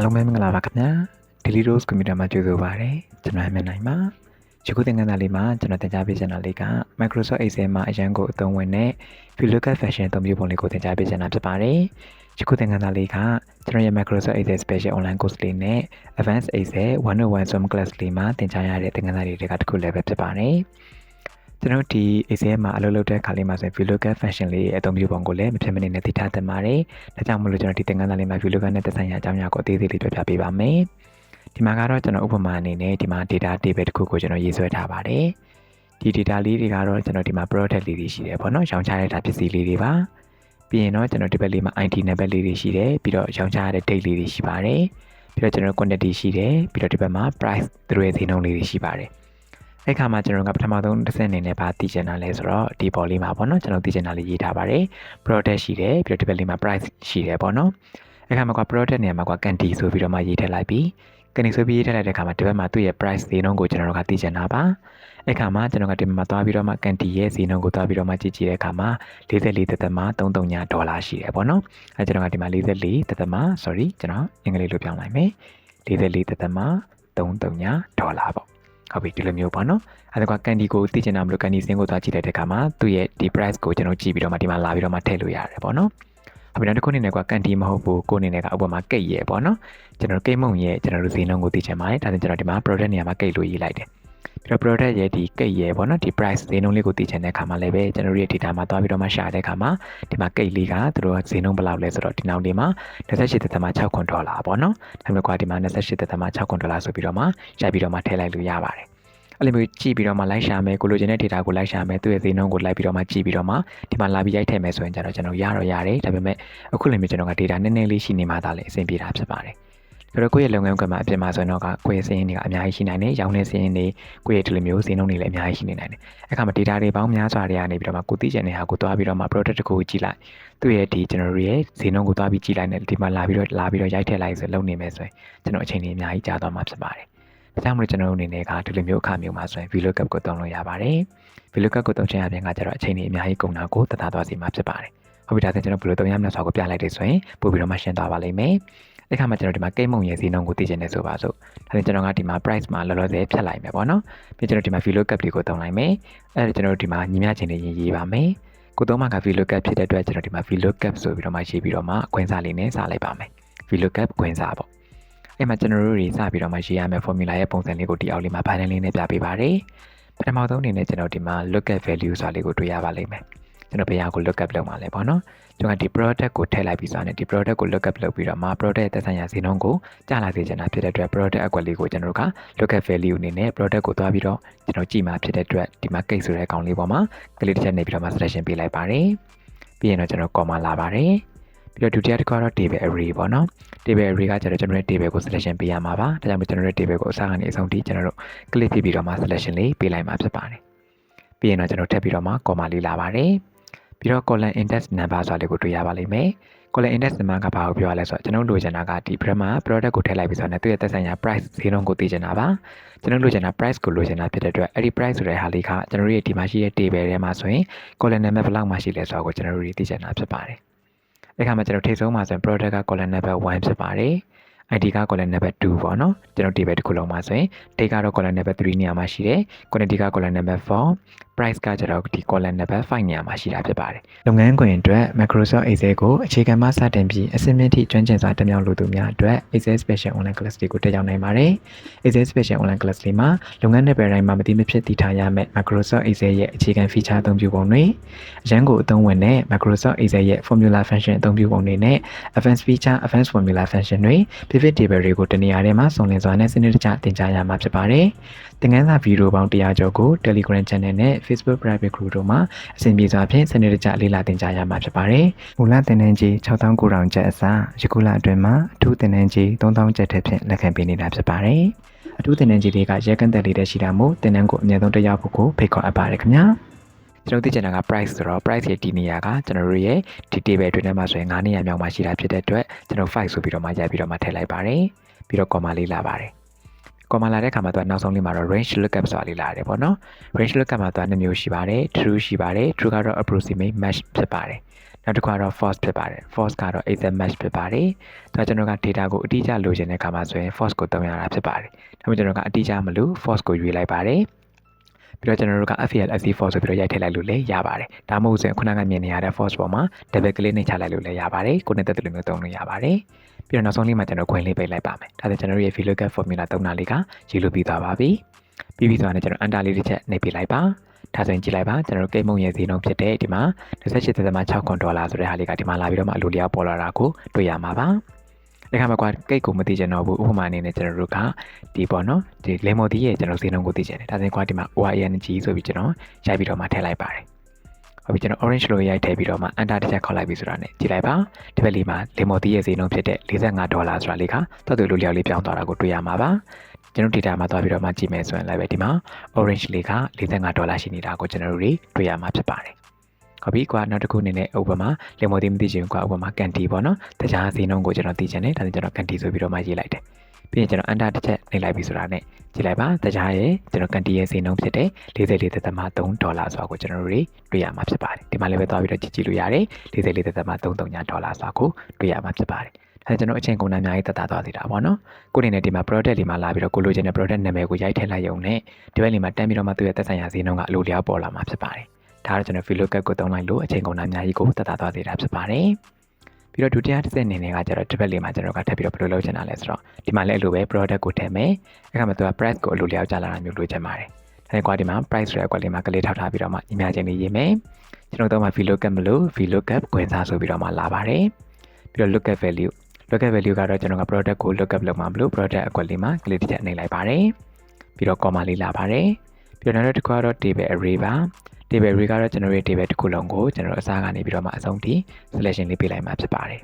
အားလုံးပဲမင်္ဂလာပါခင်ဗျာ Daily Rose Computer မှာကြိုဆိုပါရစေကျွန်တော်အမြင်နိုင်ပါယခုသင်ခန်းစာလေးမှာကျွန်တော်သင်ကြားပေးချင်တာလေးက Microsoft Excel မှာအရန်ကိုအသုံးဝင်တဲ့ VLOOKUP function အသုံးပြုပုံလေးကိုသင်ကြားပေးချင်တာဖြစ်ပါတယ်ယခုသင်ခန်းစာလေးကကျွန်တော်ရဲ့ Microsoft Excel Special Online Course လေးနဲ့ Advanced Excel 101 Swim Class လေးမှာသင်ကြားရတဲ့သင်ခန်းစာလေးတွေကတစ်ခုလည်းပဲဖြစ်ပါတယ် ကျွန်တော်ဒီ Excel မှာအလုပ်လုပ်တဲ့အခါလေးမှာဆိုရင် VLOOKUP function လေးရဲ့အသုံးပြုပုံကိုလည်းမဖြစ်မနေနဲ့သိထားသင့်ပါတယ်။ဒါကြောင့်မလို့ကျွန်တော်ဒီသင်ခန်းစာလေးမှာ VLOOKUP နဲ့သက်ဆိုင်ရာအကြောင်းအရာကိုအသေးသေးလေးပြောပြပေးပါမယ်။ဒီမှာကတော့ကျွန်တော်ဥပမာအနေနဲ့ဒီမှာ data table တစ်ခုကိုကျွန်တော်ရေးဆွဲထားပါတယ်။ဒီ data လေးတွေကတော့ကျွန်တော်ဒီမှာ product လေးတွေရှိတယ်ပေါ့နော်။ရောင်းချရတဲ့ပစ္စည်းလေးတွေပါ။ပြီးရင်တော့ကျွန်တော်ဒီဘက်လေးမှာ IT number လေးတွေရှိတယ်ပြီးတော့ရောင်းချရတဲ့ date လေးတွေရှိပါတယ်။ပြီးတော့ကျွန်တော် quantity ရှိတယ်ပြီးတော့ဒီဘက်မှာ price သူတို့ရဲ့ဈေးနှုန်းလေးတွေရှိပါတယ်။ အဲ့ခါမှာကျွန်တော်ကပထမဆုံးတစ်ဆင့်အနေနဲ့ဗာသိချင်တာလဲဆိုတော့ဒီပေါ်လေးမှာပေါ့နော်ကျွန်တော်သိချင်တာလေးရေးထားပါတယ် product ရှိတယ်ပြီးတော့ဒီဘက်လေးမှာ price ရှိတယ်ပေါ့နော်အဲ့ခါမှာက product နေရာမှာက candy ဆိုပြီးတော့မှရေးထည့်လိုက်ပြီး candy ဆိုပြီးရေးထည့်လိုက်တဲ့ခါမှာဒီဘက်မှာသူ့ရဲ့ price ဈေးနှုန်းကိုကျွန်တော်တို့ကသိချင်တာပါအဲ့ခါမှာကျွန်တော်ကဒီမှာသွားပြီးတော့မှ candy ရဲ့ဈေးနှုန်းကိုသွားပြီးတော့မှကြည့်ကြည့်တဲ့ခါမှာ44သက်သက်မှာ33ညဒေါ်လာရှိတယ်ပေါ့နော်အဲ့ကျွန်တော်ကဒီမှာ44သက်သက်မှာ sorry ကျွန်တော်အင်္ဂလိပ်လိုပြောင်းလိုက်မယ်44သက်သက်မှာ33ညဒေါ်လာပေါ့ ဟုတ်ပြီဒီလိုမျိုးပေါ့နော်အဲဒါကကန်ဒီကိုသိချင်တာမလို့ကန်ဒီစင်းကိုသွားကြည့်လိုက်တဲ့အခါမှာသူ့ရဲ့ဒီ price ကိုကျွန်တော်ကြည့်ပြီးတော့မှဒီမှာလာပြီးတော့မှထည့်လို့ရတယ်ပေါ့နော်ဟုတ်ပြီနောက်တစ်ခုအနေနဲ့ကကန်ဒီမဟုတ်ဘူးကိုအနေနဲ့ကဥပမာကိတ်ရဲ့ပေါ့နော်ကျွန်တော်ကိတ်မုံရဲ့ကျွန်တော်တို့ဈေးနှုန်းကိုသိချင်ပါတယ်ဒါဆိုကျွန်တော်ဒီမှာ product နေရာမှာကိတ်လို့ရေးလိုက်တယ် ပြီးတော့ product ရဲ့ဒီကိတ်ရဲ့ပေါ့နော်ဒီ price ဈေးနှုန်းလေးကိုသိချင်တဲ့အခါမှာလည်းပဲကျွန်တော်တို့ရဲ့ data မှာသွားပြီးတော့မှရှာတဲ့အခါမှာဒီမှာကိတ်လေးကသူတို့ဈေးနှုန်းဘယ်လောက်လဲဆိုတော့ဒီနောက်လေးမှာ28.6ခွန်ဒေါ်လာပေါ့နော်ဒါမျိုးကဒီမှာ28.6ခွန်ဒေါ်လာဆိုပြီးတော့မှရိုက်ပြီးတော့မှထည့်လိုက်လို့ရပါတယ်အဲ့လိုမျိုးကြည့်ပြီးတော့မှလိုက်ရှာမယ်ကိုလိုချင်တဲ့ data ကိုလိုက်ရှာမယ်သူ့ရဲ့ဈေးနှုန်းကိုလိုက်ပြီးတော့မှကြည့်ပြီးတော့မှဒီမှာလာပြီးရိုက်ထည့်မယ်ဆိုရင်ကျတော့ကျွန်တော်ရတော့ရတယ်ဒါပေမဲ့အခုလည်းမျိုးကျွန်တော်က data နည်းနည်းလေးရှိနေမှသာလေအဆင်ပြေတာဖြစ်ပါတယ် ဒါတော့ကိုယ့်ရဲ့လုပ်ငန်းခွင်မှာအပြင်မှာဆိုရင်တော့ကိုယ့်ရဲ့စည်းရင်းတွေကအများကြီးရှိနိုင်တယ်။ရောင်းတဲ့စည်းရင်းတွေကိုယ့်ရဲ့ဒီလိုမျိုးဈေးနှုန်းတွေလည်းအများကြီးရှိနေနိုင်တယ်။အခါမှာ data တွေပေါင်းများစွာတွေကနေပြီးတော့မှကိုသိချင်တဲ့ဟာကိုတွားပြီးတော့မှ product တစ်ခုကိုကြည့်လိုက်။သူ့ရဲ့ဒီကျွန်တော်တို့ရဲ့ဈေးနှုန်းကိုတွားပြီးကြည့်လိုက်နဲ့ဒီမှာလာပြီးတော့လာပြီးတော့ရိုက်ထည့်လိုက်ဆိုလုပ်နေမယ်ဆိုရင်ကျွန်တော်အချိန်ကြီးအများကြီးကြာသွားမှာဖြစ်ပါတယ်။ဒါကြောင့်မလို့ကျွန်တော်တို့အနေနဲ့ကဒီလိုမျိုးအခါမျိုးမှာဆိုရင် VLOOKUP ကိုသုံးလို့ရပါတယ်။ VLOOKUP ကိုသုံးချင်ရပြန်ကကျတော့အချိန်ကြီးအများကြီးကုန်တာကိုတသားသွားစီမှာဖြစ်ပါတယ်။ဟုတ်ပြီဒါဆိုကျွန်တော်ဘယ်လိုသုံးရမလဲဆိုတာကိုပြလိုက်တယ်ဆိုရင်ပို့ပြီးတော့မှရှင်းသွားပါလိမ့်မယ်။ အဲ့ခါမှာကျွန်တော်ဒီမှာကိတ်မုံရဲ့ဈေးနှုန်းကိုသိချင်တယ်ဆိုပါစို့ဒါနဲ့ကျွန်တော်ကဒီမှာ price မှာလောလောဆယ်ဖြတ်လိုက်မယ်ပေါ့နော်ပြီးကျွန်တော်ဒီမှာ VLOOKUP တွေကိုသုံးလိုက်မယ်အဲ့ဒါကျွန်တော်တို့ဒီမှာညီမျှခြင်းတွေရေးရေးပါမယ်ကိုသုံးမှာက VLOOKUP ဖြစ်တဲ့အတွက်ကျွန်တော်ဒီမှာ VLOOKUP ဆိုပြီးတော့မှရေးပြီးတော့မှအခွင့်စာလေးနဲ့စလိုက်ပါမယ် VLOOKUP ခွင့်စာပေါ့အဲ့မှာကျွန်တော်တို့တွေစပြီးတော့မှရေးရမယ့် formula ရဲ့ပုံစံလေးကိုဒီအောက်လေးမှာ panel လေးနဲ့ပြပေးပါတယ်ပထမဆုံးအနေနဲ့ကျွန်တော်ဒီမှာ lookup value ဆိုတာလေးကိုတွေ့ရပါလိမ့်မယ်ကျွန်တော်ဘယ်ဟာကို lookup လုပ်မှာလဲပေါ့နော် ကျွန်တော်ဒီ product ကိုထည့်လိုက်ပြီးဆိုတော့ဒီ product ကို lookup လုပ်ပြီးတော့မှ product ရဲ့သက်ဆိုင်ရာဈေးနှုန်းကိုကြားလာစေချင်တာဖြစ်တဲ့အတွက် product အကွက်လေးကိုကျွန်တော်တို့က lookup value အနေနဲ့ product ကိုသွားပြီးတော့ကျွန်တော်ကြည့်မှာဖြစ်တဲ့အတွက်ဒီမှာ case ဆိုတဲ့အကောင်လေးပေါ်မှာကလေးတစ်ချက်နေပြီးတော့မှ selection ပေးလိုက်ပါတယ်ပြီးရင်တော့ကျွန်တော် comma လာပါတယ်ပြီးတော့ဒုတိယတစ်ခုကတော့ table array ပေါ့နော် table array ကကျတော့ကျွန်တော်တို့ table ကို selection ပေးရမှာပါဒါကြောင့်မို့ကျွန်တော်တို့ table ကိုအစကနေအဆုံးထိကျွန်တော်တို့ click ဖြစ်ပြီးတော့မှ selection လေးပေးလိုက်မှာဖြစ်ပါတယ်ပြီးရင်တော့ကျွန်တော်ထပ်ပြီးတော့မှ comma လေးလာပါတယ် ပြီးတော့ column index number ဆိုတာလေးကိုတွေ့ရပါလိမ့်မယ် column index number ကဘာကိုပြောရလဲဆိုတော့ကျွန်တော်လိုချင်တာကဒီ brand မှာ product ကိုထည့်လိုက်ပြီးဆိုတော့သူ့ရဲ့သက်ဆိုင်ရာ price ဈေးနှုန်းကိုသိချင်တာပါကျွန်တော်လိုချင်တာ price ကိုလိုချင်တာဖြစ်တဲ့အတွက်အဲ့ဒီ price ဆိုတဲ့ဟာလေးကကျွန်တော်ရဲ့ဒီမှာရှိတဲ့ table ထဲမှာဆိုရင် column number ဘယ်လောက်မှရှိလဲဆိုတာကိုကျွန်တော်တို့သိချင်တာဖြစ်ပါတယ်အဲ့ခါမှာကျွန်တော်ထိဆုံးမှာဆိုရင် product က column number 1ဖြစ်ပါတယ် ID က column number 2ပေါ့နော်ကျွန်တော် table တစ်ခုလုံးမှာဆိုရင် date ကတော့ column number 3နေရာမှာရှိတယ် quantity က column number 4 price ကကျတော့ဒီ column number 5နေရာမှာရှိတာဖြစ်ပါတယ်လုပ်ငန်းခွင်အတွက် Microsoft Excel ကိုအခြေခံမှစတင်ပြီးအဆင့်မြင့်ထိကျွမ်းကျင်စွာတက်မြောက်လိုသူများအတွက် Excel Special Online Class တွေကိုတက်ရောက်နိုင်ပါတယ် Excel Special Online Class လေးမှာလုပ်ငန်းနယ်ပယ်တိုင်းမှာမတိမဖြစ်တည်ထားရမယ့် Microsoft Excel ရဲ့အခြေခံ feature အသုံးပြုပုံတွေအရန်ကိုအသုံးဝင်တဲ့ Microsoft Excel ရဲ့ formula function အသုံးပြုပုံတွေနဲ့ advanced feature advanced formula function တွေ pivot table တွေကိုတနေရာထဲမှာစုံလင်စွာနဲ့စနစ်တကျသင်ကြားရမှာဖြစ်ပါတယ် သင်ခန်းစာဗီဒီယိုပေါင်း100ကျော်ကို Telegram Channel နဲ့ Facebook Private Group တို့မှာအစဉ်ပြေစွာဖြင့်စနစ်တကျလေ့လာသင်ကြားရမှာဖြစ်ပါတယ်။မူလသင်တန်းကြီး6900ကျပ်အစားယခုလအတွင်းမှာအထူးသင်တန်းကြီး3000ကျပ်ထက်ဖြင့်လက်ခံပေးနေတာဖြစ်ပါတယ်။အထူးသင်တန်းကြီးတွေကရဲကန့်သက်လေးတဲ့ရှိတာမို့သင်တန်းကိုအမြဲတမ်းတက်ရောက်ဖို့ကိုဖိတ်ခေါ်အပ်ပါတယ်ခင်ဗျာ။ကျွန်တော်သိချင်တာက price ဆိုတော့ price ရဲ့ဒီနေရာကကျွန်တော်တို့ရဲ့ဒီ table အတွင်းထဲမှာဆိုရင်9နေရာမြောက်မှာရှိတာဖြစ်တဲ့အတွက်ကျွန်တော်5ဆိုပြီးတော့မှရိုက်ပြီးတော့မှထည့်လိုက်ပါတယ်ပြီးတော့ comma လေးလာပါတယ် comma လာတဲ့အခါမှာသူကနောက်ဆုံးလေးမှာတော့ range lookup ဆိုတာလေးလာတယ်ပေါ့နော် range lookup မှာသူက2မျိုးရှိပါတယ် true ရှိပါတယ် true ကတော့ approximate match ဖြစ်ပါတယ်နောက်တစ်ခုကတော့ false ဖြစ်ပါတယ် false ကတော့ exact match ဖြစ်ပါတယ်ဒါကျွန်တော်က data ကိုအတိအကျလိုချင်တဲ့အခါမှာဆိုရင် false ကိုသုံးရတာဖြစ်ပါတယ်ဒါပေမဲ့ကျွန်တော်ကအတိအကျမလို့ false ကိုရွေးလိုက်ပါတယ် ပြီးတော့ကျွန်တော်တို့က FEL SC4 ဆိုပြီးတော့ရိုက်ထည့်လိုက်လို့လည်းရပါတယ်ဒါမှမဟုတ်ဆိုရင်ခုနကမြင်နေရတဲ့ false ပေါ်မှာ double click နဲ့ချလိုက်လို့လည်းရပါတယ်ကိုယ်နဲ့တက်တယ်လို့မျိုးသုံးလို့ရပါတယ်ပြီးတော့နောက်ဆုံးလေးမှာကျွန်တော်ခွင့်လေးပိတ်လိုက်ပါမယ်ဒါဆိုကျွန်တော်တို့ရဲ့ VLOOKUP formula သုံးတာလေးကရေးလို့ပြီးသွားပါပြီပြီးပြီဆိုတော့ကျွန်တော် enter လေးတစ်ချက်နှိပ်ပြလိုက်ပါဒါဆိုရင်ကြည့်လိုက်ပါကျွန်တော်တို့ကိတ်မုံရဲ့ဈေးနှုန်းဖြစ်တဲ့ဒီမှာ28.6ခွန်ဒေါ်လာဆိုတဲ့ဟာလေးကဒီမှာလာပြီးတော့မှအလိုလျောက်ပေါ်လာတာကိုတွေ့ရမှာပါ ဒီခါမှာကွာကိတ်ကိုမသိချင်တော့ဘူးဥပမာအနေနဲ့ကျွန်တော်တို့ကဒီပေါ့နော်ဒီလေမိုဒီရဲ့ကျွန်တော်ဈေးနှုန်းကိုသိချင်တယ်ဒါဆိုရင်ကွာဒီမှာ OING ဆိုပြီးကျွန်တော်ရိုက်ပြီးတော့မှထည့်လိုက်ပါတယ်ဟုတ်ပြီကျွန်တော် orange လို့ရိုက်ထည့်ပြီးတော့မှ enter တစ်ချက်ခေါက်လိုက်ပြီဆိုတာနဲ့ကြည့်လိုက်ပါဒီဘက်လေးမှာလေမိုဒီရဲ့ဈေးနှုန်းဖြစ်တဲ့45ဒေါ်လာဆိုတာလေးကတော်တော်လိုလျောက်လေးပြောင်းသွားတာကိုတွေ့ရမှာပါကျွန်တော် data မှာသွားပြီးတော့မှကြည့်မယ်ဆိုရင်လည်းပဲဒီမှာ orange လေးက45ဒေါ်လာရှိနေတာကိုကျွန်တော်တို့တွေ့ရမှာဖြစ်ပါတယ် ဟုတ်ပြီကွာနောက်တစ်ခုအနေနဲ့ဥပမာလေမိုဒီမသိချင်ကွာဥပမာကန်တီပေါ့နော်တခြားဈေးနှုန်းကိုကျွန်တော်သိချင်တယ်ဒါဆိုကျွန်တော်ကန်တီဆိုပြီးတော့မှရေးလိုက်တယ်ပြီးရင်ကျွန်တော် enter တစ်ချက်နှိပ်လိုက်ပြီဆိုတာနဲ့ကြည့်လိုက်ပါတခြားရဲ့ကျွန်တော်ကန်တီရဲ့ဈေးနှုန်းဖြစ်တဲ့44.3ဒေါ်လာဆိုတာကိုကျွန်တော်တို့တွေ့ရမှာဖြစ်ပါတယ်ဒီမှာလည်းပဲသွားပြီးတော့ကြည့်ကြည့်လို့ရတယ်44.33ဒေါ်လာဆိုတာကိုတွေ့ရမှာဖြစ်ပါတယ်အဲကျွန်တော်အချိန်ကုန်တာအများကြီးတက်တာသွားသေးတာပေါ့နော်ကိုနေနဲ့ဒီမှာ product လေးမှာလာပြီးတော့ကိုလိုချင်တဲ့ product နာမည်ကိုရိုက်ထည့်လိုက်ရုံနဲ့ဒီဘက်လေးမှာတန်းပြီးတော့မှသူ့ရဲ့သက်ဆိုင်ရာဈေးနှုန်းကအလိုလျောက်ပေါ်လာမှာဖြစ်ပါတယ် ဒါကတော့ကျွန်တော် VLOOKUP ကိုသုံးလိုက်လို့အချိန်ကုန်တာအများကြီးကိုတက်တာသွားသေးတာဖြစ်ပါတယ်ပြီးတော့ဒုတိယတစ်ဆင့်အနေနဲ့ကကျတော့ဒီဘက်လေးမှာကျွန်တော်ကထပ်ပြီးတော့ဘယ်လိုလုပ်ချင်တာလဲဆိုတော့ဒီမှာလည်းအလိုပဲ product ကိုထည့်မယ်အခါမှာသူက price ကိုအလိုလျောက်ကြလာတာမျိုးလိုချင်ပါတယ်ဒါနဲ့ကွာဒီမှာ price ဆိုတဲ့ကွက်လေးမှာကလေးထောက်ထားပြီးတော့မှညီမချင်းလေးရေးမယ်ကျွန်တော်တို့မှာ VLOOKUP မလို့ VLOOKUP ခွင့်စားဆိုပြီးတော့မှလာပါတယ်ပြီးတော့ lookup value lookup value ကတော့ကျွန်တော်က product ကို lookup လုပ်မှာမလို့ product အကွက်လေးမှာကလေးတစ်ချက်နှိပ်လိုက်ပါတယ်ပြီးတော့ comma လေးလာပါတယ်ပြီးတော့နောက်တစ်ခုကတော့ table array ပါ table array ကတော့ကျွန်တော်ရဲ့ table တစ်ခုလုံးကိုကျွန်တော်အစားကနေပြီးတော့မှအဆုံးထိ selection လေးပေးလိုက်မှာဖြစ်ပါတယ်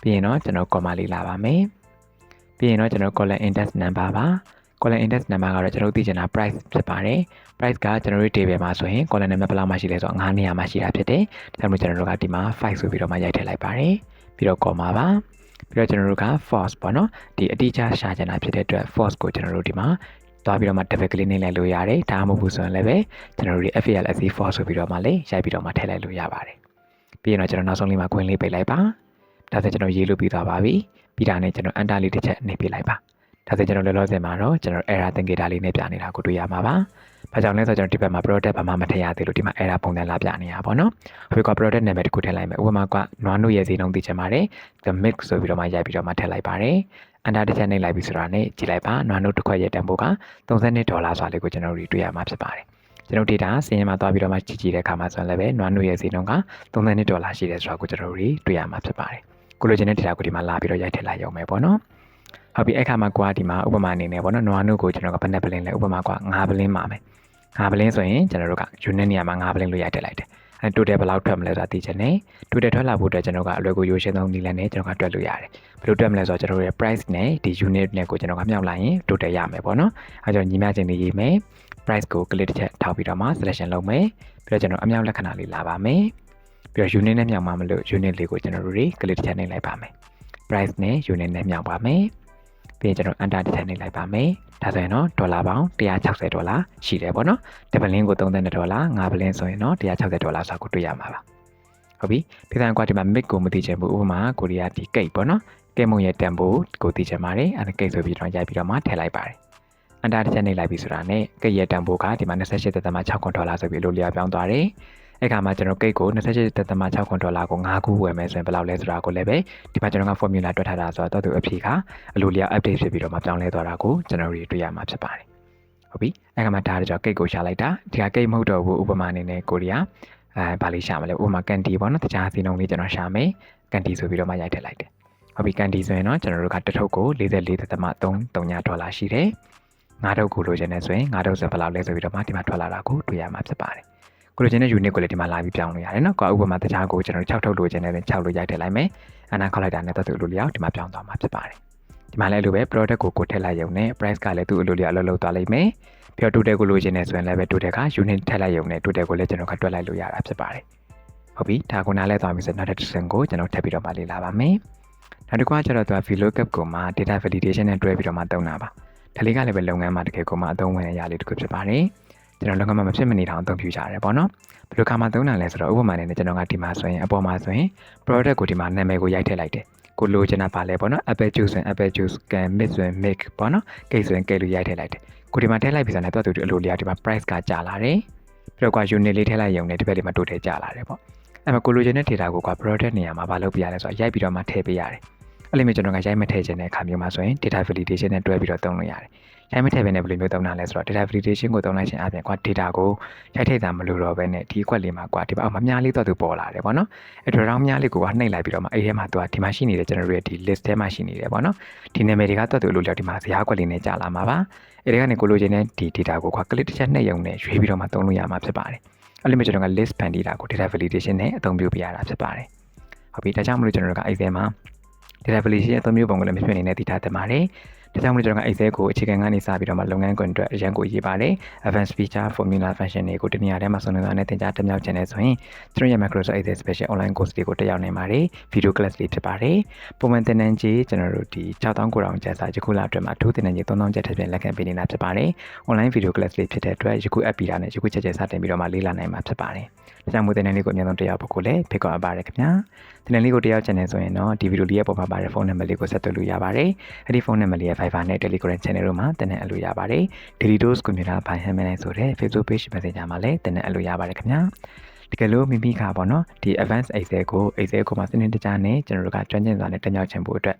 ပြီးရင်တော့ကျွန်တော် comma လေးလာပါမယ်ပြီးရင်တော့ကျွန်တော် column index number ပါ column index number ကတော့ကျွန်တော်သိချင်တာ price ဖြစ်ပါတယ် price ကကျွန်တော်တို့ table မှာဆိုရင် column number ဘယ်လောက်မှရှိလဲဆိုတော့9နေရာမှာရှိတာဖြစ်တယ်ဒါကြောင့်ကျွန်တော်တို့ကဒီမှာ5ဆိုပြီးတော့မှရိုက်ထည့်လိုက်ပါတယ်ပြီးတော့ comma ပါပြီးတော့ကျွန်တော်တို့က false ပေါ့နော်ဒီအတိအကျရှာချင်တာဖြစ်တဲ့အတွက် false ကိုကျွန်တော်တို့ဒီမှာ သွားပြီးတော့မှ double click နှိပ်လိုက်လို့ရတယ်ဒါမှမဟုတ်ဘူးဆိုရင်လည်းပဲကျွန်တော်တို့ဒီ FAL SC false ဆိုပြီးတော့မှလည်းရိုက်ပြီးတော့မှထည့်လိုက်လို့ရပါတယ်ပြီးရင်တော့ကျွန်တော်နောက်ဆုံးလေးမှာခွင့်လေးပိတ်လိုက်ပါဒါဆိုကျွန်တော်ရေးလို့ပြီးသွားပါပြီပြီးတာနဲ့ကျွန်တော် enter လေးတစ်ချက်နှိပ်ပြလိုက်ပါဒါဆိုကျွန်တော်လောလောဆယ်မှာတော့ကျွန်တော် error သင်္ကေတလေးနဲ့ပြနေတာကိုတွေ့ရမှာပါ။ဘာကြောင့်လဲဆိုတော့ကျွန်တော်ဒီဘက်မှာ product ဘာမှမထည့်ရသေးလို့ဒီမှာ error ပုံစံလာပြနေတာပေါ့နော်။ဟိုက product နာမည်တစ်ခုထည့်လိုက်မယ်။ဥပမာကနွားနုရဲ့ဈေးနှုန်းသိချင်ပါတယ်။ the mix ဆိုပြီးတော့မှရိုက်ပြီးတော့မှထည့်လိုက်ပါတယ်။ enter တစ်ချက်နှိပ်လိုက်ပြီဆိုတာနဲ့ကြည့်လိုက်ပါ။နွားနုတစ်ခွက်ရဲ့တန်ဖိုးက32ဒေါ်လာဆိုတာလေးကိုကျွန်တော်တို့တွေ့ရမှာဖြစ်ပါတယ်။ကျွန်တော် data စင်းရင်မှာသွားပြီးတော့မှကြည့်ကြည့်တဲ့အခါမှာဆိုရင်လည်းပဲနွားနုရဲ့ဈေးနှုန်းက32ဒေါ်လာရှိတယ်ဆိုတာကိုကျွန်တော်တို့တွေ့ရမှာဖြစ်ပါတယ်။ကိုလိုချင်တဲ့ data ကိုဒီမှာလာပြီးတော့ရိုက်ထည့်လိုက်ရုံပဲပေါ့နော်။ဟုတ်ပြီအဲ့ခါမှာကွာဒီမှာဥပမာအနေနဲ့ပေါ့နော်နွားနုကိုကျွန်တော်ကဘယ်နှပလင်းလဲဥပမာကွာ9ပလင်းပါမယ်9ပလင်းဆိုရင်ကျွန်တော်တို့က unit နေရာမှာ9ပလင်းလို့ရိုက်တက်လိုက်တယ် အဲ total ဘယ်လောက်ထွက်မလဲဆိုတာသိချင်တယ် total ထွက်လာဖို့အတွက်ကျွန်တော်ကအလွယ်ကူရိုးရှင်းဆုံးနည်းလမ်းနဲ့ကျွန်တော်ကတွက်လို့ရတယ်ဘယ်လိုတွက်မလဲဆိုတော့ကျွန်တော်ရဲ့ price နဲ့ဒီ unit နဲ့ကိုကျွန်တော်ကမြောက်လိုက်ရင် total ရမယ်ပေါ့နော်အဲကြောင့်ညီမချင်းလေးရေးမယ် price ကို click တစ်ချက်ထောက်ပြီးတော့မှ selection လုပ်မယ်ပြီးတော့ကျွန်တော်အမြောက်လက္ခဏာလေးလာပါမယ်ပြီးတော့ unit နဲ့မြောက်မှာမလို့ unit လေးကိုကျွန်တော်တို့တွေ click တစ်ချက်နှိပ်လိုက်ပါမယ် price နဲ့ unit နဲ့မြောက်ပါမယ် ပြီးရင်ကျွန်တော် enter တစ်ထည့်နှိပ်လိုက်ပါမယ်ဒါဆိုရင်တော့ဒေါ်လာပေါင်း160ဒေါ်လာရှိတယ်ပေါ့နော်တပလင်းကို32ဒေါ်လာ5ပလင်းဆိုရင်တော့160ဒေါ်လာဆိုတာကိုတွေ့ရမှာပါဟုတ်ပြီဒီတိုင်းကွာဒီမှာ mix ကိုမသိချင်ဘူးဥပမာကိုရီးယားဒီကိတ်ပေါ့နော်ကိတ်မုံရဲ့တန်ဖိုးကိုသိချင်ပါတယ်အဲဒါကိတ်ဆိုပြီးတော့ရိုက်ပြီးတော့မှထည့်လိုက်ပါတယ်အန်တာတစ်ချက်နှိပ်လိုက်ပြီဆိုတာနဲ့ကိတ်ရဲ့တန်ဖိုးကဒီမှာ28.6ဒေါ်လာဆိုပြီးလိုလျာပြောင်းသွားတယ် အဲ့ခါမှာကျွန်တော်ကိတ်ကို28.6ခွန်ဒေါ်လာကို9ခုဝယ်မယ်ဆိုရင်ဘယ်လောက်လဲဆိုတာကိုလည်းပဲဒီမှာကျွန်တော်က formula တွက်ထားတာဆိုတော့သူအဖြေကအလိုလျောက် update ဖြစ်ပြီးတော့မှပြောင်းလဲသွားတာကိုကျွန်တော်တို့တွေ့ရမှာဖြစ်ပါတယ်ဟုတ်ပြီအဲ့ခါမှာဒါကြောင့်ကိတ်ကိုရှာလိုက်တာဒီကကိတ်မဟုတ်တော့ဘူးဥပမာအနေနဲ့ကိုရီးယားအဲဗာလေးရှာမလဲဥပမာကန်တီပေါ့နော်တခြားစီနှုံလေးကျွန်တော်ရှာမယ်ကန်တီဆိုပြီးတော့မှရိုက်ထည့်လိုက်တယ်ဟုတ်ပြီကန်တီဆိုရင်တော့ကျွန်တော်တို့ကတစ်ထုပ်ကို44.3ဒေါ်လာရှိတယ်ငါးထုပ်ကိုလိုချင်နေဆိုရင်ငါးထုပ်ဆိုဘယ်လောက်လဲဆိုပြီးတော့မှဒီမှာထွက်လာတာကိုတွေ့ရမှာဖြစ်ပါတယ် ကိုလိုချင်တဲ့ unit ကိုလည်းဒီမှာလာပြီးပြောင်းလို့ရတယ်နော်။ကိုဥပမာတခြားကိုကျွန်တော်6ထုတ်လို့ချင်တဲ့6လို့ရိုက်ထည့်လိုက်မယ်။အနာခေါက်လိုက်တာနဲ့တက်သူလိုလျောက်ဒီမှာပြောင်းသွားမှာဖြစ်ပါတယ်။ဒီမှာလည်းလိုပဲ product ကိုကိုထည့်လိုက်ရုံနဲ့ price ကလည်းသူ့အလိုလျောက်အလုပ်လုပ်သွားလိမ့်မယ်။ပြီးတော့ total ကိုလိုချင်နေဆိုရင်လည်းပဲ total က unit ထည့်လိုက်ရုံနဲ့ total ကိုလည်းကျွန်တော်ကတွက်လိုက်လို့ရတာဖြစ်ပါတယ်။ဟုတ်ပြီဒါကနားလဲသွားပြီဆိုတော့နောက်တစ်ဆင့်ကိုကျွန်တော်ထပ်ပြီးတော့မှလေ့လာပါမယ်။နောက်တစ်ခုကကျတော့သူက VLOOKUP ကိုမှ data validation နဲ့တွဲပြီးတော့မှသုံးတာပါ။ဒါလေးကလည်းပဲလုပ်ငန်းမှာတကယ်ကိုမှအသုံးဝင်ရရလေးတစ်ခုဖြစ်ပါတယ်။ ကျွန်တော်လောကမှာမဖြစ်မနေတောင်အသုံးပြုကြရတယ်ပေါ့နော်ဘယ်လိုခါမှသုံးတာလဲဆိုတော့ဥပမာနဲ့ကျွန်တော်ကဒီမှာဆိုရင်အပေါ်မှာဆိုရင် product ကိုဒီမှာနာမည်ကိုရိုက်ထည့်လိုက်တယ်ကိုလိုချင်တာပါလဲပေါ့နော် apple juice ဆိုရင် apple juice ကန် mix ဆိုရင် mix ပေါ့နော် cake ဆိုရင် cake လို့ရိုက်ထည့်လိုက်တယ်ကိုဒီမှာထည့်လိုက်ပြီဆိုတော့သူ့အလိုလေးကဒီမှာ price ကကြာလာတယ်ပြီးတော့က unit လေးထည့်လိုက်ရုံနဲ့ဒီဘက်လေးမှာတိုးထည့်ကြာလာတယ်ပေါ့အဲ့မှာကိုလိုချင်တဲ့ data ကိုက product နေရာမှာမလုပ်ပြရလဲဆိုတော့ရိုက်ပြီးတော့မှထည့်ပေးရတယ် အဲ့လိုမျိုးကျွန်တော်ကရိုက်မထည့်ခြင်းတဲ့အခါမျိုးမှာဆိုရင် data validation နဲ့တွဲပြီးတော့သုံးလို့ရတယ်ရိုက်မထည့်ဘဲနဲ့ဘယ်လိုမျိုးသုံးတာလဲဆိုတော့ data validation ကိုသုံးလိုက်ခြင်းအပြင်ကွာ data ကိုရိုက်ထည့်တာမလို့တော့ဘဲနဲ့ဒီအကွက်လေးမှာကွာဒီမှာအမများလေးတော့သူပေါ်လာတယ်ပေါ့နော်အဲ့တော့ round များလေးကိုကနှိပ်လိုက်ပြီးတော့မှအဲ့ထဲမှာသူကဒီမှာရှိနေတဲ့ generate ဒီ list ထဲမှာရှိနေတယ်ပေါ့နော်ဒီနာမည်တွေကတော့သူ့လိုလျောက်ဒီမှာဇာတ်ကွက်လေးနဲ့ကြာလာမှာပါအဲ့ဒီကနေကိုလိုချင်တဲ့ဒီ data ကိုကွာ click တစ်ချက်နှိပ်ရုံနဲ့ရွေးပြီးတော့မှသုံးလို့ရမှာဖြစ်ပါတယ်အဲ့လိုမျိုးကျွန်တော်က list pan data ကို data validation နဲ့အသုံးပြုပြရတာဖြစ်ပါတယ်ဟုတ်ပြီဒါကြောင့်မလို့ကျွန်တော်တို့ကအဲ့ဒီမှာ data validation အသုံးပြုပုံကိုလည်းမဖြစ်နေနဲ့တည်ထားတင်ပါတယ်ဒါကြောင့်မလို့ကျွန်တော်က Excel ကိုအခြေခံကနေစပြီးတော့မှလုပ်ငန်းခွင်အတွက်အရန်ကိုရေးပါတယ် advanced feature formula function တွေကိုတနည်းအားဖြင့်မဆုံးနေတာနဲ့သင်ကြားတင်ပြချင်တယ်ဆိုရင်ကျွန်တော်ရဲ့ Microsoft Excel special online course တွေကိုတက်ရောက်နိုင်ပါတယ် video class လေးဖြစ်ပါတယ်ပုံမှန်သင်တန်းကြီးကျွန်တော်တို့ဒီ6900ကျပ်စာယခုလအတွက်မှာအထူးသင်တန်းကြီး3000ကျပ်ထပ်ပြန်လက်ခံပေးနေတာဖြစ်ပါတယ် online video class လေးဖြစ်တဲ့အတွက်ယခု app ပြီးတာနဲ့ယခုချက်ချက်စတင်ပြီးတော့မှလေ့လာနိုင်မှာဖြစ်ပါတယ် ဒါကြောင့်မို့သင်တန်းလေးကိုအများဆုံးတက်ရောက်ဖို့ကိုလည်းဖိတ်ခေါ်အပ်ပါတယ်ခင်ဗျာသင်တန်းလေးကိုတက်ရောက်ချင်တယ်ဆိုရင်တော့ဒီဗီဒီယိုလေးရဲ့ပေါ်မှာပါတဲ့ဖုန်းနံပါတ်လေးကိုဆက်သွယ်လို့ရပါတယ်အဲ့ဒီဖုန်းနံပါတ်လေးရဲ့ Viber နဲ့ Telegram channel တို့မှာသင်တန်းအလို့ရပါတယ် Daily Dose Computer by Hamilton ဆိုတဲ့ Facebook page Messenger မှာလည်းသင်တန်းအလို့ရပါတယ်ခင်ဗျာတကယ်လို့မိမိခါပေါ့နော်ဒီ advanced excel ကို excel ကိုမှစနစ်တကျနဲ့ကျွန်တော်တို့ကကျွမ်းကျင်စွာနဲ့တက်ရောက်ချင်ဖို့အတွက်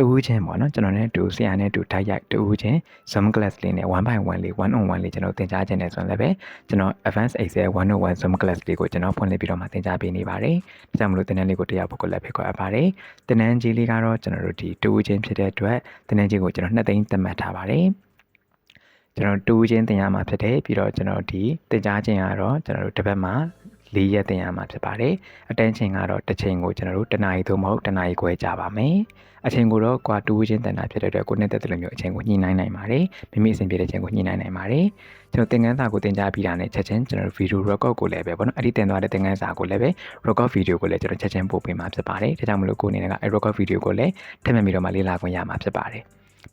တူဦးချင်းပေါ့နော်ကျွန်တော်နဲ့တူဆရာနဲ့တူထိုက်ရိုက်တူဦးချင်း Zoom class လေးနဲ့1 by 1လေး1 on 1လေးကျွန်တော်သင်ကြားခြင်းနဲ့ဆိုရင်လည်းပဲကျွန်တော် advanced excel 101 Zoom class လေးကိုကျွန်တော်ဖွင့်လှစ်ပြီးတော့မှသင်ကြားပေးနေပါတယ်ဒါကြောင့်မလို့သင်တန်းလေးကိုတရားဖို့ကိုလည်းဖိတ်ခေါ်အပ်ပါတယ်သင်တန်းကြီးလေးကတော့ကျွန်တော်တို့ဒီတူဦးချင်းဖြစ်တဲ့အတွက်သင်တန်းကြီးကိုကျွန်တော်2သိန်းသတ်မှတ်ထားပါတယ်ကျွန်တော်တူးချင်းတင်ရမှာဖြစ်တယ်ပြီးတော့ကျွန်တော်ဒီတင်ကြားခြင်းကတော့ကျွန်တော်တို့တစ်ပတ်မှာ ၄ရက်တင်ရမှာဖြစ်ပါတယ်အတန်းချိန်ကတော့တစ်ချိန်ကိုကျွန်တော်တို့တစ်နာရီသို့မဟုတ်တစ်နာရီခွဲကြာပါမယ်အချိန်ကိုတော့ကွာတူးချင်းတင်တာဖြစ်တဲ့အတွက်ကိုနဲ့တက်တယ်လို့မျိုးအချိန်ကိုညှိနှိုင်းနိုင်ပါတယ်မိမိအဆင်ပြေတဲ့ချိန်ကိုညှိနှိုင်းနိုင်ပါတယ်ကျွန်တော်သင်ခန်းစာကိုသင်ကြားပြီးတာနဲ့ချက်ချင်းကျွန်တော်ဗီဒီယို record ကိုလည်းပဲပေါ့နော်အဲ့ဒီတင်သွားတဲ့သင်ခန်းစာကိုလည်းပဲ record video ကိုလည်းကျွန်တော်ချက်ချင်းပို့ပေးမှာဖြစ်ပါတယ်ဒါကြောင့်မလို့ကိုအနေနဲ့ကအဲ့ record video ကိုလည်းထပ်မံပြီးတော့မှလေ့လာခွင့်ရမှာဖြစ်ပါတယ်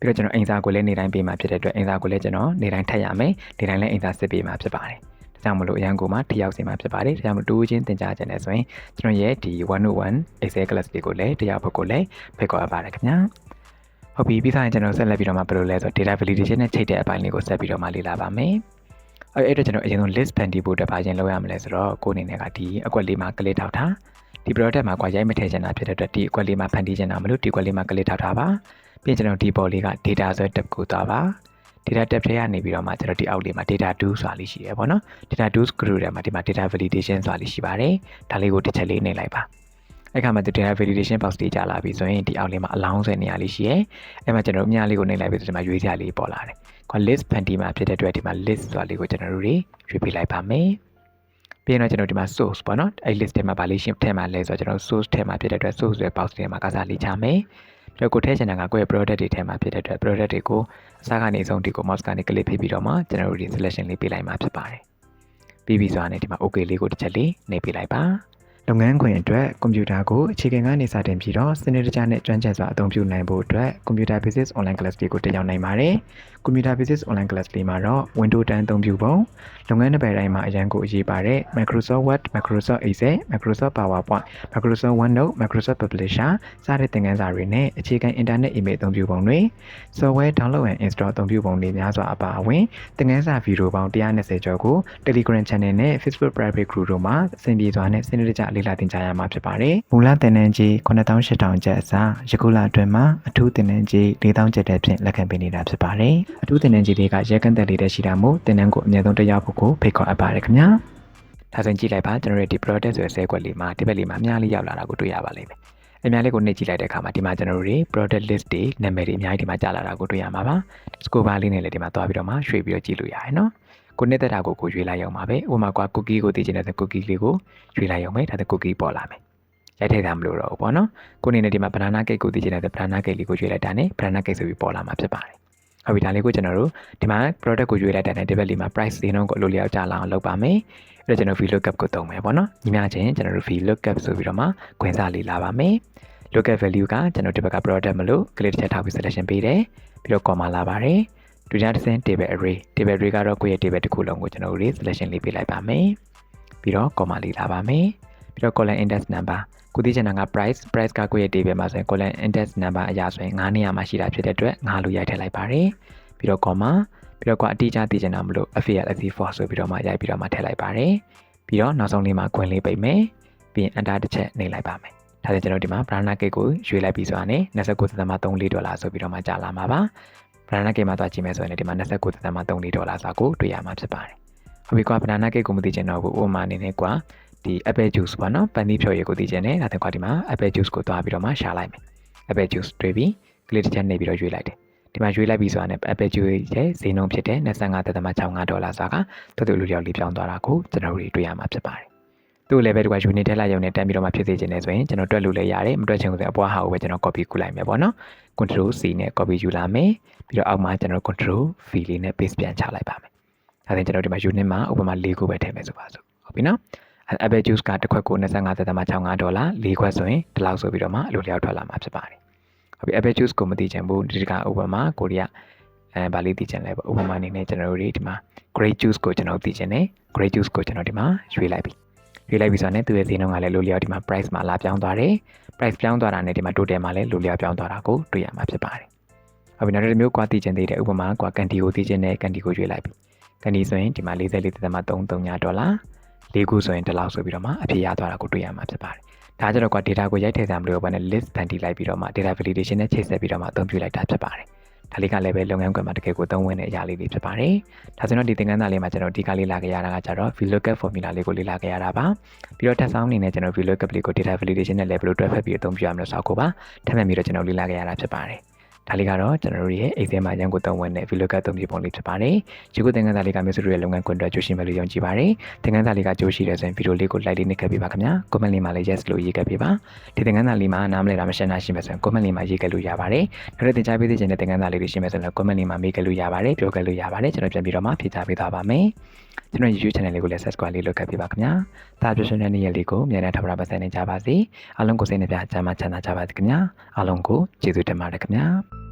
ပြီးတော့ကျွန်တော်အိမ်စာကိုလည်းနေတိုင်းပေးမှာဖြစ်တဲ့အတွက်အိမ်စာကိုလည်းကျွန်တော်နေတိုင်းထပ်ရမယ်နေတိုင်းလည်းအိမ်စာစစ်ပေးမှာဖြစ်ပါတယ် ဒါကြောင့်မလို့အရန်ကိုမှတယောက်စီမှာဖြစ်ပါတယ်ဒါကြောင့်မလို့တူချင်းတင်ကြားခြင်းလဲဆိုရင်ကျွန်တော်ရဲ့ဒီ101 Excel class လေးကိုလည်းတရားဖို့ကိုလည်းဖိတ်ခေါ်အပ်ပါတယ်ခင်ဗျာဟုတ်ပြီပြီးသားရင်ကျွန်တော်ဆက်လက်ပြီးတော့မှဘယ်လိုလဲဆို data validation နဲ့ချိန်တဲ့အပိုင်းလေးကိုဆက်ပြီးတော့မှလေ့လာပါမယ်အဲ့အဲ့တော့ကျွန်တော်အရင်ဆုံး list ဖန်တီးဖို့အတွက်ဘာချင်းလုပ်ရမလဲဆိုတော့ကိုယ်အနေနဲ့ကဒီအကွက်လေးမှာကလစ်ထောက်ထားဒီ product မှာကွာရိုက်မထည့်ချင်တာဖြစ်တဲ့အတွက်ဒီအကွက်လေးမှာဖန်တီးချင်တာမလို့ဒီအကွက်လေးမှာကလစ်ထောက်ထားပါပြီးရင်ကျွန်တော်ဒီပေါ်လေးက data ဆိုတဲ့ tab ကိုသွားပါ data tab ထဲကနေပြီးတော့မှကျွန်တော်ဒီအောက်လေးမှာ data do ဆိုတာလေးရှိရပေါ့နော် data do group ထဲမှာဒီမှာ data validation ဆိုတာလေးရှိပါတယ်ဒါလေးကိုတစ်ချက်လေးနှိပ်လိုက်ပါအဲ့ခါမှာ data validation box လေးကြာလာပြီဆိုရင်ဒီအောက်လေးမှာ allowance ဆိုတဲ့နေရာလေးရှိရဲအဲ့မှာကျွန်တော်အများလေးကိုနှိပ်လိုက်ပြီးဆိုဒီမှာရွေးစရာလေးပေါ်လာတယ်ခွာ list ဖန်တီးမှာဖြစ်တဲ့အတွက်ဒီမှာ list ဆိုတာလေးကိုကျွန်တော်တို့တွေရွေးပေးလိုက်ပါမယ်ပြီးရင်တော့ကျွန်တော်ဒီမှာ source ပေါ့နော်အဲ့ list ထဲမှာဗာလေးရှင်းထဲမှာလဲဆိုတော့ကျွန်တော် source ထဲမှာဖြစ်တဲ့အတွက် source ရဲ့ box ထဲမှာကစားလေးချမယ် ပြီးတော့ကိုထည့်ချင်တာကကိုယ့်ရဲ့ product တွေထဲမှာဖြစ်တဲ့အတွက် product တွေကိုအစားကနေဆုံးဒီကို mouse ကနေ click ဖိပြီးတော့မှကျွန်တော်တို့ဒီ selection လေးပေးလိုက်မှာဖြစ်ပါတယ်ပြီးပြီဆိုတာနဲ့ဒီမှာ okay လေးကိုတစ်ချက်လေးနှိပ်ပေးလိုက်ပါလုပ်ငန်းခွင်အတွက်ကွန်ပျူတာကိုအခြေခံကနေစတင်ပြီးတော့စနစ်တကျနဲ့ကျွမ်းကျင်စွာအသုံးပြုနိုင်ဖို့အတွက် Computer Basics Online Class လေးကိုတက်ရောက်နိုင်ပါတယ်။ Computer Basics Online Class လေးမှာတော့ Windows 10အသုံးပြုပုံလုပ်ငန်းတစ်ပတ်တိုင်းမှာအရန်ကိုအရေးပါတဲ့ Microsoft Word, Microsoft Excel, Microsoft PowerPoint, Microsoft OneNote, Microsoft Publisher စတဲ့သင်ခန်းစာတွေနဲ့အခြေခံ Internet Email အသုံးပြုပုံတွေ Software Download and Install အသုံးပြုပုံတွေများစွာအပါအဝင်သင်ခန်းစာဗီဒီယိုပေါင်း120ကျော်ကို Telegram Channel နဲ့ Facebook Private Group တို့မှာအဆင်ပြေစွာနဲ့စနစ်တကျလေ့လာသင်ကြားရမှာဖြစ်ပါတယ်။မူလသင်တန်းကြီး9800ကျပ်အစားယခုလအတွင်းမှာအထူးသင်တန်းကြီး4000ကျပ်တဲ့ဖြင့်လက်ခံပေးနေတာဖြစ်ပါတယ်။အထူးသင်တန်းကြီးတွေကရဲကန့်သက်လေးတဲ့ရှိတာမို့သင်တန်းကိုအမြဲတမ်းတက်ရောက်ဖို့ကိုဖိတ်ခေါ်အပ်ပါတယ်ခင်ဗျာ။ဒါဆိုရင်ကြည့်လိုက်ပါကျွန်တော်တို့ဒီ product ဆိုတဲ့ဆဲကွက်လေးမှာဒီဘက်လေးမှာအများလေးရောက်လာတာကိုတွေ့ရပါလိမ့်မယ်။အများလေးကိုနှိပ်ကြည့်လိုက်တဲ့အခါမှာဒီမှာကျွန်တော်တို့တွေ product list တွေနာမည်တွေအများကြီးဒီမှာကြာလာတာကိုတွေ့ရမှာပါ။ scope bar လေးနဲ့လည်းဒီမှာသွားပြီးတော့မှရွှေ့ပြီးတော့ကြည့်လို့ရတယ်နော်။ကိုနှစ်သက်တာကိုကိုရွေးလိုက်အောင်ပါပဲဥပမာကွာ cookie ကိုသိချင်တဲ့ cookie လေးကိုရွေးလိုက်အောင်ပဲဒါဆို cookie ပေါ်လာမယ်ရိုက်ထည့်တာမလို့တော့ဘူးပေါ့နော်ကိုအနေနဲ့ဒီမှာ banana cake ကိုသိချင်တဲ့ banana cake လေးကိုရွေးလိုက်တာနဲ့ banana cake ဆိုပြီးပေါ်လာမှာဖြစ်ပါတယ် ဟုတ်ပြီဒါလေးကိုကျွန်တော်တို့ဒီမှာ product ကိုရွေးလိုက်တာနဲ့ဒီဘက်လေးမှာ price ဈေးနှုန်းကိုအလိုလျောက်ကြလာအောင်လုပ်ပါမယ်အဲ့တော့ကျွန်တော် VLOOKUP ကိုသုံးမယ်ပေါ့နော်ညီမချင်းကျွန်တော်တို့ VLOOKUP ဆိုပြီးတော့မှခွင့်စားလေးလာပါမယ် local value ကကျွန်တော်ဒီဘက်က product မလို့ click တစ်ချက်ထောက်ပြီး selection ပေးတယ်ပြီးတော့ comma လာပါတယ်ဒုတိယတစ်ဆင့် table array table array ကတော့ကိုယ့်ရဲ့ table တစ်ခုလုံးကိုကျွန်တော်တို့ selection လေးပေးလိုက်ပါမယ်ပြီးတော့ comma လေးလာပါမယ် ပြီးတော့ column index number ကိုသိချင်တာက price price ကကိုယ့်ရဲ့ table မှာဆိုရင် column index number အရာဆိုရင်9နေရာမှာရှိတာဖြစ်တဲ့အတွက်9လို့ရိုက်ထည့်လိုက်ပါတယ်ပြီးတော့ comma ပြီးတော့ကွာအတိအကျသိချင်တာမလို့ affiliate f4 ဆိုပြီးတော့မှရိုက်ပြီးတော့မှထည့်လိုက်ပါတယ်ပြီးတော့နောက်ဆုံးလေးမှာခွင်လေးပိတ်မယ်ပြီးရင် enter တစ်ချက်နှိပ်လိုက်ပါမယ်ဒါဆိုကျွန်တော်ဒီမှာ banana cake ကိုရွေးလိုက်ပြီးဆိုတာနဲ့29.34ဒေါ်လာဆိုပြီးတော့မှကြာလာမှာပါ banana cake မှာသွားကြည့်မယ်ဆိုရင်လည်းဒီမှာ29.34ဒေါ်လာစာကိုတွေ့ရမှာဖြစ်ပါတယ်ဟုတ်ပြီကွာ banana cake ကိုမသိချင်တော့ဘူးဥပမာအနေနဲ့ကွာ ဒီ apple juice ပေါ့နော်ပန်သီးဖြော်ရည်ကိုသိချင်တယ်ဒါတဲ့ကွာဒီမှာ apple juice ကိုသွားပြီးတော့မှရှာလိုက်မယ် apple juice တွေ့ပြီး click တစ်ချက်နှိပ်ပြီးတော့ရွေးလိုက်တယ်ဒီမှာရွေးလိုက်ပြီးဆိုတာနဲ့ Apple Juice ရဲ့ဈေးနှုန်းဖြစ်တဲ့25.65ဒေါ်လာစာကတော်တော်လူလျောက်လေးပြောင်းသွားတာကိုကျွန်တော်တို့တွေ့ရမှာဖြစ်ပါတယ်။သူ့လည်းပဲဒီကယူနစ်ထက်လိုက်ရုံနဲ့တန်းပြီးတော့မှဖြစ်စေချင်တယ်ဆိုရင်ကျွန်တော်တွက်လို့လည်းရတယ်မတွက်ချင်ဘူးဆိုရင်အပွားဟာကိုပဲကျွန်တော် copy ကူလိုက်မယ်ပေါ့နော်။ Control C နဲ့ copy ယူလာမယ်ပြီးတော့အောက်မှာကျွန်တော် Control V လေးနဲ့ paste ပြန်ချလိုက်ပါမယ်။ဒါဆိုရင်ကျွန်တော်ဒီမှာ unit မှာဥပမာ၄ခုပဲထည့်မယ်ဆိုပါစို့။ဟုတ်ပြီနော်။ Apple Juice ကတစ်ခွက်ကို25.65ဒေါ်လာ၄ခွက်ဆိုရင်ဒီလောက်ဆိုပြီးတော့မှအလိုလျောက်ထွက်လာမှာဖြစ်ပါတယ်။ဟုတ်ပြီ Apple Juice ကိုမသိချင်ဘူးဒီကဥပမာကိုရီးယားအဲဗာလေးသိချင်လဲပေါ့ဥပမာအနေနဲ့ကျွန်တော်တို့ဒီမှာ grape juice ကိုကျွန်တော်သိချင်တယ် grape juice ကိုကျွန်တော်ဒီမှာရွေးလိုက်ပြီရွေးလိုက်ပြီဆိုတော့ ਨੇ သူ့ရဲ့ဈေးနှုန်းကလည်းလိုလျောက်ဒီမှာ price မှာလာပြောင်းသွားတယ် price ပြောင်းသွားတာနဲ့ဒီမှာ total မှာလည်းလိုလျောက်ပြောင်းသွားတာကိုတွေ့ရမှာဖြစ်ပါတယ်ဟုတ်ပြီနောက်တစ်မျိုးကွာသိချင်သေးတယ်ဥပမာကွာကန်တီကိုသိချင်တယ်ကန်တီကိုရွေးလိုက်ပြီကန်တီဆိုရင်ဒီမှာ44.33ဒေါ်လာ ၄ခုဆိုရင်ဒီလောက်ဆိုပြီးတော့မှအဖြေရသွားတာကိုတွေ့ရမှာဖြစ်ပါတယ်ဒါကြတော့ကွာ data ကိုရိုက်ထည့်စရာမလိုဘဲနဲ့ list ဖန်တီးလိုက်ပြီးတော့မှ data validation နဲ့ချိတ်ဆက်ပြီးတော့မှအသုံးပြုလိုက်တာဖြစ်ပါတယ်။ဒါလေးကလည်းပဲလုပ်ငန်းခွင်မှာတကယ်ကိုသုံးဝင်တဲ့အရာလေးတွေဖြစ်ပါတယ်။ဒါဆိုတော့ဒီသင်ခန်းစာလေးမှာကျွန်တော်ဒီကလေးလာခဲ့ရတာကကြတော့ VLOOKUP formula လေးကိုလေ့လာခဲ့ရတာပါ။ပြီးတော့ထပ်ဆောင်အနေနဲ့ကျွန်တော် VLOOKUP လေးကို data validation နဲ့လည်းဘယ်လိုတွဲဖက်ပြီးအသုံးပြုရမလဲဆိုတော့ကိုပါထပ်မံပြီးတော့ကျွန်တော်လေ့လာခဲ့ရတာဖြစ်ပါတယ်။ ဒါလေးကတော့ကျွန်တော်တို့ရဲ့ Excel မှာရန်ကုန်သုံးဝင်တဲ့ VLOOKUP သုံးပြပုံလေးဖြစ်ပါတယ်။ဒီခုသင်ခန်းစာလေးကမျိုးစုရဲ့လုပ်ငန်းခွင်အတွက်ကြိုးရှိမယ်လို့ယုံကြည်ပါတယ်။သင်ခန်းစာလေးကကြိုးရှိတယ်ဆိုရင်ဗီဒီယိုလေးကို like လေးနှိပ်ခဲ့ပေးပါခင်ဗျာ။ comment လေးမှာလည်း yes လို့ရေးခဲ့ပေးပါ။ဒီသင်ခန်းစာလေးမှာနားမလည်တာမရှင်းတာရှိမယ်ဆိုရင် comment လေးမှာရေးခဲ့လို့ရပါတယ်။နောက်ထပ်သင်ကြားပေးသေးတဲ့သင်ခန်းစာလေးတွေရှိမယ်ဆိုရင် comment လေးမှာမေးခဲ့လို့ရပါတယ်။ပြောခဲ့လို့ရပါတယ်။ကျွန်တော်ပြန်ပြီးတော့မှဖြေချပေးသွားပါမယ်။ ကျွန်တော် YouTube channel လေးကိုလည်း subscribe လေးလုပ်ခဲ့ပေးပါခင်ဗျာ။ဒါပြည့်စုံတဲ့နေ့ရက်လေးကိုအများနဲ့ထပ်ပါပတ်ဆိုင်နေကြပါစေ။အားလုံးကိုစိတ်နှပြချမ်းသာချမ်းသာကြပါစေခင်ဗျာ။အားလုံးကိုကျေးဇူးတင်ပါတယ်ခင်ဗျာ။